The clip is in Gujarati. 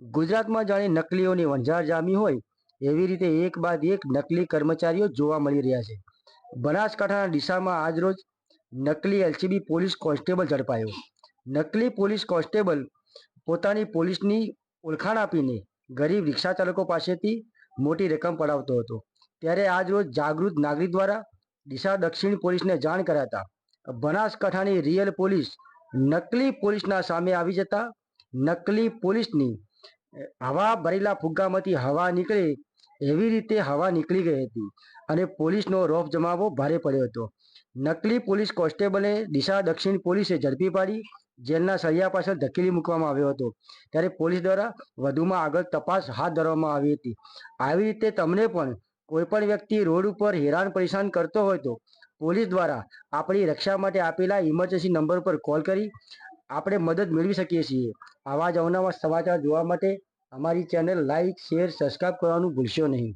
ગુજરાતમાં જાણે નકલીઓની વંજાર જામી હોય, એવી રીતે એક બાદ એક નકલી કર્મચારીઓ જોવા મળી રહ્યા છે. બનાસકાંઠાના ડીસામાં આજરોજ નકલી એલસીબી પોલીસ કોન્સ્ટેબલ ઝડપાયો. નકલી પોલીસ કોન્સ્ટેબલ પોતાની પોલીસની ઓળખાણ આપીને ગરીબ રિક્ષા ચાલકો પાસેથી મોટી રકમ પડાવતો હતો. ત્યારે આજરોજ જાગૃત નાગરિક દ્વારા ડીસા દક્ષિણ પોલીસને જાણ કરાતા બનાસકાંઠાની રિયલ પોલીસ નકલી પોલીસના સામે આવી જતા નકલી પોલીસની હવા ભરેલા ફુગ્ગામાંથી હવા નીકળે એવી રીતે હવા નીકળી ગઈ હતી અને પોલીસનો રોફ જમાવો ભારે પડ્યો હતો. નકલી પોલીસ કોન્સ્ટેબલે દિશા દક્ષિણ પોલીસે ઝડપી પાડી, જેલના સળિયા પાછળ ધકેલી મૂકવામાં આવ્યો હતો. ત્યારે પોલીસ દ્વારા વધુમાં આગળ તપાસ હાથ ધરવામાં આવી હતી. આવી રીતે તમને પણ કોઈપણ વ્યક્તિ રોડ ઉપર હેરાન પરેશાન કરતો હોય તો પોલીસ દ્વારા આપણી રક્ષા માટે આપેલા ઇમરજન્સી નંબર પર કોલ કરી આપણે મદદ મેળવી શકીએ છીએ. આવા જ અવનવા સમાચાર જોવા માટે અમારી ચેનલ લાઈક શેર સબસ્ક્રાઈબ કરવાનું ભૂલશો નહીં.